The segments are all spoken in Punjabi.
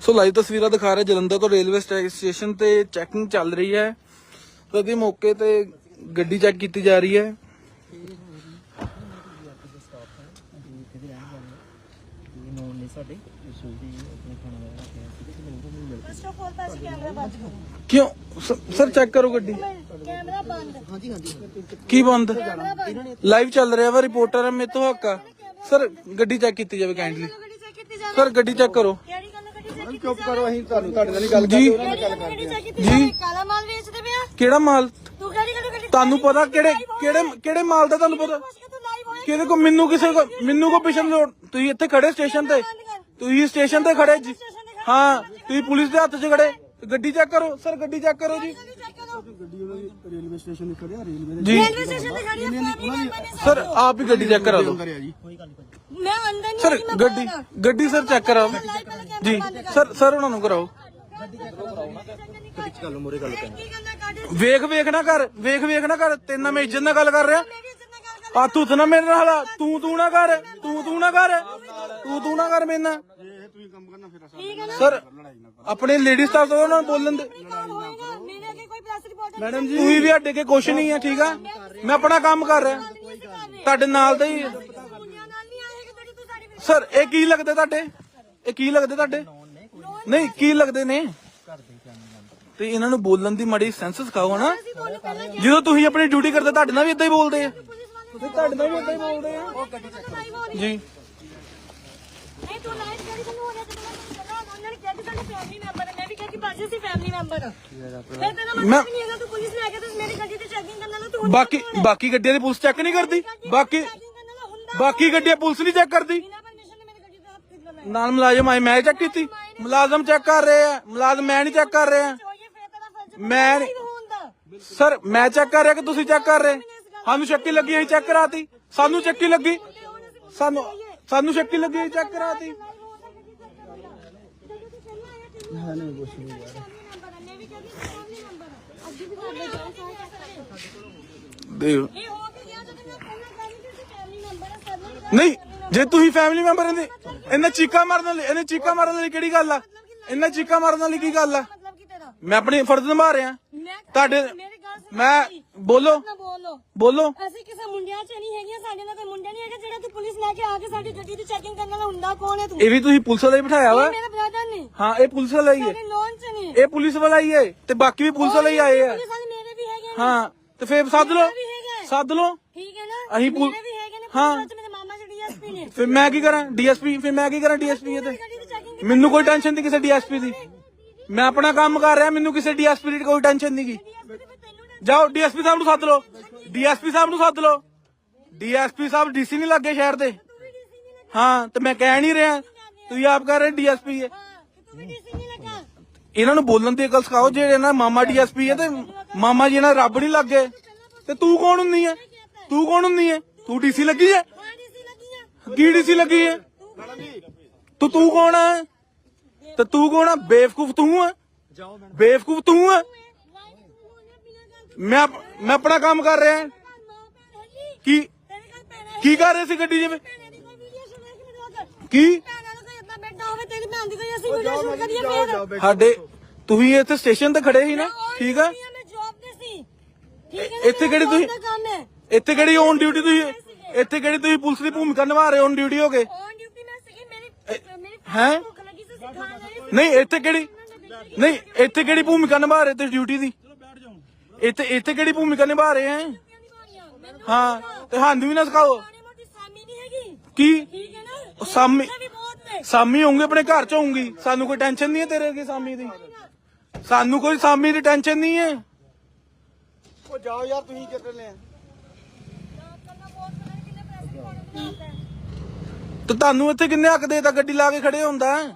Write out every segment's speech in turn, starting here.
ਸੋ ਲਾਈਵ ਤਸਵੀਰਾਂ ਦਿਖਾ ਰਿਹਾ ਜਲੰਧਰ ਤੋਂ ਰੇਲਵੇ ਸਟੇ- ਸਟੇਸ਼ਨ ਤੇ ਚੈਕਿੰਗ ਚੱਲ ਰਹੀ ਹੈ। ਪ੍ਰਤੀ ਮੌਕੇ ਤੇ ਗੱਡੀ ਚੈੱਕ ਕੀਤੀ ਜਾ ਰਹੀ ਹੈ। ਫਸਟ ਆਫ ਆਲ ਭਾਜੀ ਕੈਮਰਾ ਬੰਦ ਕਰੋ। ਕਿਉਂ? ਸ- ਸਰ ਚੈੱਕ ਕਰੋ ਗੱਡੀ। ਕੈਮਰਾ ਬੰਦ। ਕੀ ਬੰਦ? ਕੈਮਰਾ ਬੰਦ। ਲਾਈਵ ਚੱਲ ਰਿਹਾ ਵਾ ਰਿਪੋਰਟਰ ਹੈ ਮੇਰੇ ਤੋਂ ਹੱਕ ਆ। ਸਰ ਗੱਡੀ ਚੈੱਕ ਕੀਤੀ ਜਾਵੇ ਕਾਈਂਡਲੀ ਗੱਡੀ ਚੈੱਕ ਕੀਤੀ ਜਾਵੇ। ਸਰ ਗੱਡੀ ਚੈੱਕ ਕਰੋ ਕਿਹੜੀ ਗੱਲ ਗੱਡੀ ਚੈੱਕ ਕੀਤੀ ਚੁੱਪ ਕਰੋ ਅਸੀਂ ਤੁਹਾਨੂੰ ਤੁਹਾਡੇ ਨਾਲ ਹੀ ਗੱਲ ਜੀ। ਕਿਹੜੀ ਚੈੱਕ ਕੀਤੀ ਜਾਵੇ ਕਾਲਾ ਮਾਲ ਵੇਚਦੇ ਪਿਆ ਕਿਹੜਾ ਮਾਲ? ਤੂੰ ਕਿਹੜੀ ਗੱਲ ਗੱਡੀ ਤੁਹਾਨੂੰ ਪਤਾ ਕਿਹੜੇ ਕਿਹੜੇ ਕਿਹੜੇ ਮਾਲ ਦਾ ਤੁਹਾਨੂੰ ਪਤਾ? ਕਿਹਦੇ ਕੋ ਮੈਨੂੰ ਕਿਸੇ ਕੋ ਮੈਨੂੰ ਕੋ ਪਿਛਨ ਲੋੜ ਤੁਸੀਂ ਇੱਥੇ ਖੜੇ ਸਟੇਸ਼ਨ ਤੇ। ਤੁਸੀਂ ਸਟੇਸ਼ਨ ਤੇ ਖੜੇ ਜੀ। ਹਾਂ ਤੁਸੀਂ ਪੁਲਿਸ ਦੇ ਹੱਥ 'ਚ ਖੜੇ। ਗੱਡੀ ਚੈੱਕ ਕਰੋ। ਸਰ ਗੱਡੀ ਚੈੱਕ ਕਰੋ ਜੀ। ਗੱਡੀ ਉਹਨਾਂ ਦੀ ਰੇਲਵੇ ਸਟੇਸ਼ਨ ਤੇ ਖੜਿਆ ਰੇਲਵੇ ਦੇ ਜੀ। ਰੇਲਵੇ ਸਟੇਸ਼ਨ ਤੇ ਖੜੀ ਹੈ ਫੈਮਿਲੀ ਮੈਂਬਰ ਨੇ ਸਰ ਆਪ ਹੀ ਗੱਡੀ ਚੈੱਕ ਕਰਾ ਦਿਓ। ਅੰਦਰ ਆ ਜੀ ਮੈਂ ਅੰਦਰ ਨਹੀਂ ਸਰ ਆਈ, ਮੈਂ ਗੱਡੀ ਆ। ਸਰ ਚੈੱਕ ਕਰਾਓ। ਜੀ ਸਰ ਸਰ ਉਹਨਾਂ ਨੂੰ ਕਰਾਓ। ਚੱਲ ਮੋਰੇ ਗੱਲ ਕਰ। ਕੀ ਕਹਿੰਦਾ ਕਾਡੇ ਵੇਖ ਵੇਖ ਨਾ ਕਰ ਵੇਖ ਵੇਖ ਨਾ ਕਰ। ਤੇਰੇ ਨਾਲ ਮੈਂ ਇੱਜ਼ਤ ਨਾਲ ਗੱਲ ਕਰ ਰਿਹਾ। ਆ ਤੂੰ ਨਾ ਮੇਰੇ ਨਾਲ। ਤੂੰ ਤੂੰ ਨਾ ਕਰ ਤੂੰ ਤੂੰ ਨਾ ਕਰ। ਤੂੰ ਤੂੰ ਨਾ ਕਰ ਮੇਰੇ ਨਾਲ। ਸਰ ਆਪਣੇ ਲੇਡੀ ਸਟਾਫ ਤੋਂ ਉਹਨਾਂ ਨੂੰ ਬੋਲਣ ਦੇ ਕੰਮ ਹੋਏਗਾ ਮੇਰੇ ਅੱਗੇ ਕੋਈ ਪ੍ਰੈਸ ਰਿਪੋਰਟਰ ਮੈਡਮ ਜੀ ਤੁਸੀਂ ਵੀ ਅੱਡੇ ਕੇ ਕੁਛ ਨਹੀਂ ਹੈ ਠੀਕ ਆ? ਮੈਂ ਆਪਣਾ ਕੰਮ ਕਰ ਰਿਹਾ। ਤੁਹਾਡੇ ਨਾਲ ਦਾ ਹੀ ਸਰ ਇਹ ਕੀ ਲੱਗਦੇ ਤੁਹਾਡੇ? ਇਹ ਕੀ ਲੱਗਦੇ ਤੁਹਾਡੇ? ਨਹੀਂ ਕੀ ਲੱਗਦੇ ਨੇ? ਤੇ ਇਹਨਾਂ ਨੂੰ ਬੋਲਣ ਦੀ ਮੜੀ ਸੈਂਸ ਸਿਖਾਓ ਨਾ ਜਦੋਂ ਤੁਸੀਂ ਆਪਣੀ ਡਿਊਟੀ ਕਰਦੇ ਤੁਹਾਡੇ ਨਾਲ ਵੀ ਇਦਾਂ ਹੀ ਬੋਲਦੇ ਆ। ਵਾਲੇ ਤੁਹਾਡੇ ਨਾਲ ਵੀ ਇਦਾਂ ਹੀ ਬੋਲਦੇ ਆ। ਜੀ। ਨਹੀਂ ਤੂੰ ਲਾਈਵ ਕਿਹੜੀ ਤੁਹਾਨੂੰ ਹੋ ਰਿਹਾ ਤੇ ਉਹਨਾਂ ਨੇ ਕਿਹਾ ਕਿ ਸਾਡੇ ਫੈਮਿਲੀ ਮੈਂਬਰ ਹੈ ਮੈਂ ਵੀ ਕਿਹਾ ਕਿ ਬਾਜੀ ਸੀ ਫੈਮਿਲੀ ਮੈਂਬਰ ਆ ਫਿਰ ਤੇਰਾ ਮੈਂ- ਮਤਲਬ ਨਹੀਂ ਹੈਗਾ ਤੂੰ ਪੁਲਿਸ ਲੈ ਕੇ ਤੇ ਮੇਰੀ ਗੱਡੀ ਤੇ ਚੈਕਿੰਗ ਕਰਨ ਵਾਲਾ ਤੂੰ ਬਾਕੀ ਬਾਕੀ ਗੱਡੀਆਂ ਦੀ ਪੁਲਿਸ ਚੈੱਕ ਨਹੀਂ ਕਰਦੀ। ਬਾਕੀ ਚੈਕਿੰਗ ਕਰਨ ਵਾਲਾ ਹੁੰਦਾ ਬਾਕੀ ਗੱਡੀਆਂ ਪੁਲਿਸ ਨਹੀਂ ਚੈੱਕ ਕਰਦੀ। ਬਿਨਾਂ ਪਰਮਿਸ਼ਨ ਦੇ ਮੇਰੀ ਗੱਡੀ ਤੇ ਹੱਥ ਕਿੱਦਾਂ ਮੈਂ ਨਾਲ ਮੁਲਾਜ਼ਮ ਆਏ ਮੈਂ ਚੈੱਕ ਕੀਤੀ। ਮੁਲਾਜ਼ਮ ਚੈੱਕ ਕਰ ਰਹੇ ਆ। ਮੁਲਾਜ਼ਮ ਮੈਂ ਨਹੀਂ ਚੈੱਕ ਕਰ ਰਿਹਾ। ਹੋਈਏ ਫਿਰ ਤੇਰਾ ਫਰਜ਼ ਮੈਂ ਨਹੀਂ- ਹੁੰਦਾ। ਸਰ ਮੈਂ ਚੈੱਕ ਕਰ ਰਿਹਾ ਕਿ ਤੁਸੀਂ ਚੈੱਕ ਕਰ ਰਹੇ? ਸਾਨੂੰ ਸ਼ੱਕੀ ਲੱਗੀ ਅਸੀਂ ਚੈੱਕ ਕਰਾਤੀ। ਸਾਨੂੰ ਚੱਕੀ ਲੱਗੀ। ਸਾਨੂੰ ਸਾਨੂੰ ਸ਼ੱਕੀ ਲੱਗੀ ਅਸੀਂ ਚੈੱਕ ਕਰਾਤੀ। ਹਾਂ ਨਹੀਂ ਕੁਛ ਦੇਖ। ਜੇ ਤੁਸੀਂ ਫੈਮਿਲੀ ਮੈਂਬਰ ਇਹਦੇ ਇਹਨਾਂ ਚੀਕਾ ਮਾਰਨ ਵਾਲੀ ਇਹਨੇ ਚੀਕਾ ਮਾਰਨ ਵਾਲੀ ਕਿਹੜੀ ਗੱਲ ਆ? ਇਹਨਾਂ ਚੀਕਾ ਮਾਰਨ ਵਾਲੀ ਕੀ ਗੱਲ ਆ? ਮੈਂ ਆਪਣੀ ਫਰਜ਼ ਨਿਭਾ ਰਿਹਾ। ਤੁਹਾਡੇ ਮੇਰੀ ਗੱਲ ਸੁਣ ਮੈਂ ਬੋਲੋ। ਬੋਲੋ ਬੋਲੋ ਅਸੀਂ ਕਿਸੇ ਮੁੰਡਿਆਂ 'ਚ ਨਹੀਂ ਹੈਗੀਆਂ ਸਾਡੇ ਨਾਲ ਕੋਈ ਮੁੰਡਾ ਨਹੀਂ ਹੈਗਾ ਜਿਹੜਾ ਤੂੰ ਪੁਲਿਸ ਲੈ ਕੇ ਆ ਕੇ ਸਾਡੀ ਗੱਡੀ ਦੀ ਚੈਕਿੰਗ ਕਰਨ ਵਾਲਾ ਹੁੰਦਾ ਕੌਣ ਹੈ ਤੂੰ ਇਹ ਵੀ ਤੁਸੀਂ ਪੁਲਿਸ ਵਾਲਾ ਹੀ ਬਿਠਾਇਆ ਵਾ ਮੇਰਾ ਬ੍ਰਦਰ ਨੇ ਹਾਂ ਇਹ ਪੁਲਿਸ ਵਾਲਾ ਹੀ ਹੈ ਸਾਡੇ ਲੋਨ 'ਚ ਨਹੀਂ ਇਹ ਪੁਲਿਸ ਵਾਲਾ ਹੀ ਹੈ ਤੇ ਬਾਕੀ ਵੀ ਪੁਲਿਸ ਵਾਲੇ ਹੀ ਆਏ ਆ ਪੁਲਿਸ ਵਾਲੇ ਮੇਰੇ ਵੀ ਹੈਗੇ ਨੇ ਹਾਂ ਤੇ ਫੇਰ ਸੱਦ ਲਓ ਵੀ ਹੈਗਾ ਸੱਦ ਲਓ ਠੀਕ ਹੈ ਨਾ ਅਸੀਂ ਪੁਲ- ਮੇਰੇ ਵੀ ਹੈਗੇ ਨੇ ਹਾਂ। ਪੁਲਿਸ 'ਚ ਮੇਰੇ ਮਾਮਾ ਜੀ ਡੀਐਸਪੀ ਨੇ ਫਿਰ ਮੈਂ ਕੀ ਕਰਾਂ ਡੀਐਸਪੀ ਫਿਰ ਮੈਂ ਕੀ ਕਰਾਂ ਡੀਐਸਪੀ ਤੇ ਗੱਡੀ ਦੀ ਚੈਕਿੰਗ ਮੈਨੂੰ ਕੋਈ ਟੈਨਸ਼ਨ ਨਹੀਂ ਕਿਸੇ ਡੀਐਸਪੀ ਦੀ ਮੈਂ ਆਪਣਾ ਕੰਮ ਕਰ ਰਿਹਾ ਮੈਨੂੰ ਕਿਸੇ ਡੀਐਸਪੀ ਦੀ ਕੋਈ ਟੈਨਸ਼ਨ ਨਹੀਂ ਗੀ ਡੀਐਸਪੀ ਤੇ ਤੈਨੂੰ ਨਾ ਜਾਓ, ਡੀਐਸਪੀ ਸਾਹਿਬ ਨੂੰ ਸੱਦ ਲਓ। ਡੀਐਸਪੀ ਸਾਹਿਬ ਨੂੰ ਸੱਦ ਲਓ। ਡੀਐਸਪੀ ਸਾਹਿਬ ਡੀਸੀ ਨਹੀਂ ਲੱਗੇ ਸ਼ਹਿਰ ਦੇ। ਹਾਂ, ਤੇ ਮੈਂ ਕਹਿ ਨਹੀਂ ਰਿਹਾ। ਤੁਸੀਂ ਆਪ ਕਰ ਰਹੇ ਡੀਐਸਪੀ ਹੈ। ਤੂੰ ਵੀ ਡੀਸੀ ਇਹਨਾਂ ਨੂੰ ਬੋਲਣ ਦੀ ਅਕਲ ਸਿਖਾਓ, ਜਿਹੜੇ ਨਾ ਮਾਮਾ ਡੀਐਸਪੀ ਹੈ ਤੇ ਮਾਮਾ ਜੀ ਨਾਲ ਰੱਬ ਨਹੀਂ ਲੱਗੇ। ਤੇ ਤੂੰ ਕੌਣ ਹੁੰਦੀ ਹੈ? ਤੂੰ ਕੌਣ ਹੁੰਨੀ ਹੈ? ਤੂੰ ਡੀਸੀ ਲੱਗੀ ਹੈ? ਹਾਂ ਡੀਸੀ ਲੱਗੀ ਕੀ ਡੀਸੀ ਲੱਗੀ ਹੈ? ਤੂੰ ਤੂੰ ਕੌਣ ਹੈ? ਤੇ ਤੂੰ ਕੌਣ ਹੈ? ਬੇਵਕੂਫ ਤੂੰ ਹੈ? ਬੇਵਕੂਫ ਤੂੰ ਹੈ ਲਾਈਵ ਤੂੰ ਹੋ ਗਿਆ ਬਿਨਾਂ ਗੱਲ ਮੈਂ ਮੈਂ ਆਪਣਾ ਕੰਮ ਕਰ ਰਿਹਾ ਕੀ ਕੀ ਕਰ ਰਹੇ ਸੀ ਗੱਡੀ ਜਿਵੇਂ? ਕੀ? ਸਾਡੇ ਤੁਸੀਂ ਇੱਥੇ ਸਟੇਸ਼ਨ ਤੇ ਖੜੇ ਸੀ ਨਾ, ਠੀਕ ਆ? ਇੱਥੇ ਕਿਹੜੀ ਤੁਸੀਂ- ਇੱਥੇ ਕਿਹੜੀ ਔਨ ਡਿਊਟੀ ਤੁਸੀਂ ਇੱਥੇ ਕਿਹੜੀ ਤੁਸੀਂ ਪੁਲਿਸ ਦੀ ਭੂਮਿਕਾ ਨਿਭਾ ਰਹੇ ਹੋ ਔਨ ਡਿਊਟੀ ਹੋ ਕੇ? ਹੈ? ਨਹੀਂ, ਇੱਥੇ ਕਿਹੜੀ ਨਹੀਂ, ਇੱਥੇ ਕਿਹੜੀ ਭੂਮਿਕਾ ਨਿਭਾ ਰਹੇ ਤੁਸੀਂ ਡਿਊਟੀ ਦੀ? ਇੱਥੇ ਇੱਥੇ ਕਿਹੜੀ ਭੂਮਿਕਾ ਨਿਭਾ ਰਹੇ ਹੈ? ਹਾਂ ਤੇ ਸਾਨੂੰ ਵੀ ਨਾ ਸਿਖਾਓ। ਕੀ? ਠੀਕ ਹੈ ਨਾ ਉਹ ਸਾਮੀ ਇਹ ਵੀ ਬਹੁਤ ਨੇ ਸਾਮੀ ਹੋਊਗੇ ਆਪਣੇ ਘਰ ਚ ਹੋਊਗੀ। ਸਾਨੂੰ ਕੋਈ ਟੈਨਸ਼ਨ ਨਹੀਂ ਹੈ ਤੇਰੇ ਅੱਗੇ ਸਾਮੀ ਦੀ। ਸਾਨੂੰ ਕੋਈ ਸਾਮੀ ਦੀ ਟੈਨਸ਼ਨ ਨਹੀਂ ਹੈ। ਉਹ ਜਾਓ ਯਾਰ ਤੁਸੀਂ ਕਿੱਥੇ ਨੇ? ਕਰਨਾ ਬਹੁਤ ਪਤਾ ਨਹੀਂ ਕਿੰਨੇ ਪੈਸੇ ਰਿਕਾਰਡ ਬਣਾਉਂਦਾ ਹੈ ਤੇ ਤੁਹਾਨੂੰ ਇੱਥੇ ਕਿੰਨੇ ਹੱਕ ਦੇਤਾ ਗੱਡੀ ਲਾ ਕੇ ਖੜੇ ਹੁੰਦਾ ਹੈ?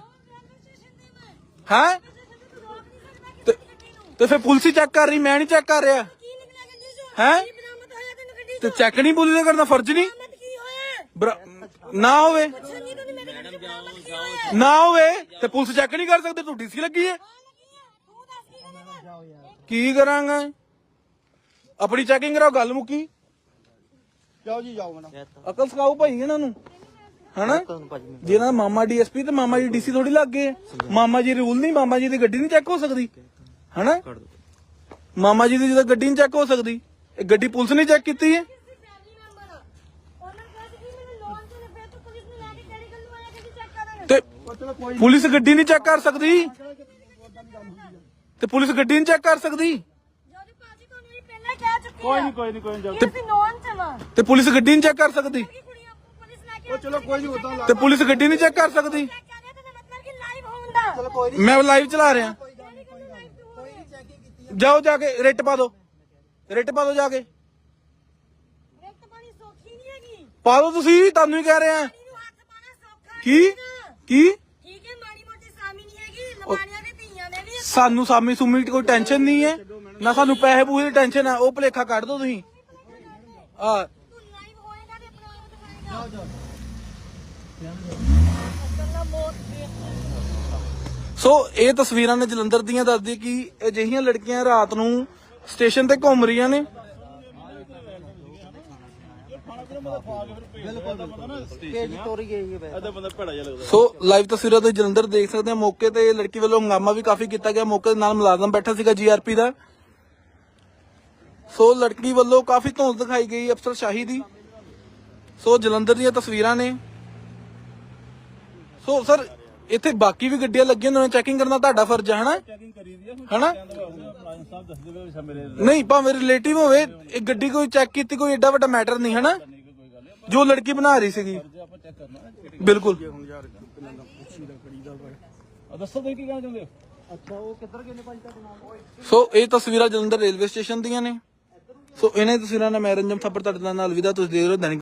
ਹੈਂ? ਤੇ ਫਿਰ ਪੁਲਿਸ ਹੀ ਚੈੱਕ ਕਰ ਰਹੀ ਮੈਂ ਨਹੀਂ ਚੈੱਕ ਕਰ ਰਿਹਾ। ਹੈਂ? ਤੇ ਚੈੱਕ ਨਹੀਂ ਪੁਲਿਸ ਦਾ ਕਰਨਾ ਫਰਜ਼ ਨਹੀਂ ਨਾ ਹੋਵੇ। ਨਾ ਹੋਵੇ ਤੇ ਪੁਲਿਸ ਚੈੱਕ ਨਹੀਂ ਕਰ ਸਕਦੇ ਤੂੰ ਡੀਸੀ ਲੱਗੀ ਹੈ। ਤੂੰ ਦੱਸ ਕੀ ਕਰੇਗਾ? ਆਪਣੀ ਚੈਕਿੰਗ ਕਰਾਓ ਗੱਲ ਮੁੱਕੀ। ਜਾਓ ਜੀ ਜਾਓ ਮੈਡਮ। ਅਕਲ ਸਿਖਾਓ ਭਾਈ ਇਹਨਾਂ ਨੂੰ। ਹਨਾ? ਜਿਹਨਾਂ ਦਾ ਮਾਮਾ ਡੀਐਸਪੀ ਤੇ ਮਾਮਾ ਜੀ ਡੀਸੀ ਥੋੜੀ ਲੱਗ ਗਏ। ਮਾਮਾ ਜੀ ਰੂਲ ਨਹੀਂ ਮਾਮਾ ਜੀ ਦੀ ਗੱਡੀ ਨਹੀਂ ਚੈੱਕ ਹੋ ਸਕਦੀ। ਹਨਾ? ਮਾਮਾ ਜੀ ਦੀ ਜਦੋਂ ਗੱਡੀ ਨਹੀਂ ਚੈੱਕ ਹੋ ਸਕਦੀ ਇਹ ਗੱਡੀ ਪੁਲਿਸ ਨੇ ਚੈੱਕ ਕੀਤੀ ਹੈ? ਫੈਮਿਲੀ ਮੈਂਬਰ ਉਹਨਾਂ ਕਿਹਾ ਸੀ ਕਿ ਮੈਨੂੰ ਲੋਨ ਤੇ ਪੁਲਿਸ ਗੱਡੀ ਨਹੀਂ ਚੈੱਕ ਕਰ ਸਕਦੀ? ਤੇ ਪੁਲਿਸ ਗੱਡੀ ਨਹੀਂ ਚੈੱਕ ਕਰ ਸਕਦੀ? ਕੋਈ ਨਹੀਂ ਕੋਈ ਨਹੀਂ ਕੋਈ ਨਹੀਂ ਤੇ ਪੁਲਿਸ ਗੱਡੀ ਨਹੀਂ ਚੈੱਕ ਕਰ ਸਕਦੀ? ਉਹ ਚਲੋ ਕੋਈ ਨਹੀਂ ਉਦਾਂ ਤੇ ਪੁਲਿਸ ਗੱਡੀ ਨਹੀਂ ਚੈੱਕ ਕਰ ਸਕਦੀ? ਮੈਂ ਲਾਈਵ ਚਲਾ ਰਿਹਾ ਕਿਹੜੀ ਗੱਲ ਲਾਈਵ ਤੇ ਹੋ ਰਹੀ ਹੈ ਜਾਓ ਜਾ ਕੇ ਰਿਟ ਪਾ ਦਿਓ ਰਿਟ ਪਾ ਦਿਓ ਜਾ ਕੇ। ਰਿਕਤ ਪਾਣੀ ਸੌਖੀ ਨਹੀਂ ਹੈਗੀ। ਪਾ ਦਿਓ ਤੁਸੀਂ ਤੁਹਾਨੂੰ ਹੀ ਕਹਿ ਰਿਹਾ ਇਹਨੂੰ ਹੱਥ ਪਾਣਾ ਸੌਖਾ ਕੀ? ਨਹੀਂ ਹੈਗਾ। ਕੀ? ਠੀਕ ਹੈ ਮਾੜੀ ਮੋਟੀ ਸਾਮੀ ਨਹੀਂ ਹੈਗੀ ਲਵਾਣੀਆਂ ਦੇ ਧੀਆਂ ਦੇ ਵੀ। ਸਾਨੂੰ ਸਾਮੀ ਸੁਮੀ ਦੀ ਕੋਈ ਟੈਨਸ਼ਨ ਨਹੀਂ ਹੈ। ਨਾ ਸਾਨੂੰ ਪੈਸੇ ਪੂਸੇ ਦੀ ਟੈਨਸ਼ਨ ਹੈ ਉਹ ਭਲੇਖਾ ਕੱਢ ਦਿਓ ਤੁਸੀਂ। ਆ। ਤੂੰ ਲਾਈਵ ਹੋਏਗਾ ਤੇ ਆਪਣਾ ਆਪ ਦਿਖਾਏਗਾ ਗੱਲਾਂ ਬਹੁਤ ਬੇਇੱਜ਼ਤੀ ਸੋ ਇਹ ਤਸਵੀਰਾਂ ਨੇ ਜਲੰਧਰ ਦੀਆਂ ਦੱਸਦੀ ਕਿ ਅਜਿਹੀਆਂ ਲੜਕੀਆਂ ਰਾਤ ਨੂੰ ਸਟੇਸ਼ਨ ਤੇ ਘੁੰਮ ਰਹੀਆਂ ਨੇ। ਸੋ ਲਾਈਵ ਤਸਵੀਰਾਂ ਤੁਸੀਂ ਜਲੰਧਰ ਦੇਖ ਸਕਦੇ ਹੋ। ਮੌਕੇ ਤੇ ਲੜਕੀ ਵੱਲੋਂ ਹੰਗਾਮਾ ਵੀ ਕਾਫੀ ਕੀਤਾ ਗਿਆ। ਮੌਕੇ ਦੇ ਨਾਲ ਮੁਲਾਜ਼ਮ ਬੈਠਾ ਸੀਗਾ ਜੀਆਰਪੀ ਦਾ। ਸੋ ਲੜਕੀ ਵੱਲੋਂ ਕਾਫੀ ਧੌਂਸ ਦਿਖਾਈ ਗਈ ਅਫਸਰ ਸ਼ਾਹੀ ਦੀ। ਸੋ ਜਲੰਧਰ ਦੀਆਂ ਤਸਵੀਰਾਂ ਨੇ। ਸੋ ਸਰ ਇੱਥੇ ਬਾਕੀ ਵੀ ਗੱਡੀਆਂ ਲੱਗੀਆਂ ਨੇ ਚੈਕਿੰਗ ਕਰਨਾ ਤੁਹਾਡਾ ਫਰਜ਼ ਹੈ ਹਨਾ? ਚੈਕਿੰਗ ਕਰੀ ਦੀ ਹੈ ਹਨਾ? ਮੁਲਾਜ਼ਮ ਸਾਹਿਬ ਦੱਸ ਦੇਵੇ ਵੀ ਮੇਰੇ ਨਹੀਂ ਭਾਵੇਂ ਰਿਲੇਟਿਵ ਹੋਵੇ ਇਹ ਗੱਡੀ ਕੋਈ ਚੈੱਕ ਕੀਤੀ ਕੋਈ ਏਡਾ ਵੱਡਾ ਮੈਟਰ ਨਹੀਂ ਹਨਾ? ਜੋ ਲੜਕੀ ਬਣਾ ਰਹੀ ਸੀਗੀ। ਬਿਲਕੁਲ। ਆ ਦੱਸੋ ਤੁਸੀਂ ਕੀ ਕਹਿਣਾ ਚਾਹੁੰਦੇ ਹੋ? ਅੱਛਾ ਉਹ ਕਿੱਧਰ ਗਏ ਨੇ ਭਾਈ ਤੁਹਾਡੇ ਨਾਲ? ਸੋ ਇਹ ਤਸਵੀਰਾਂ ਜਲੰਧਰ ਰੇਲਵੇ ਸਟੇਸ਼ਨ ਦੀਆਂ ਨੇ। ਸੋ ਇਹਨਾਂ ਤਸਵੀਰਾਂ ਨਾਲ ਮੈਂ ਰੰਜਮ ਥੱਪੜ ਤੁਹਾਡੇ ਨਾਲ ਅਲਵਿਦਾ ਤੁਸੀਂ ਦੇਖ ਰਹੇ ਹੋ ਦੈਨਿਕ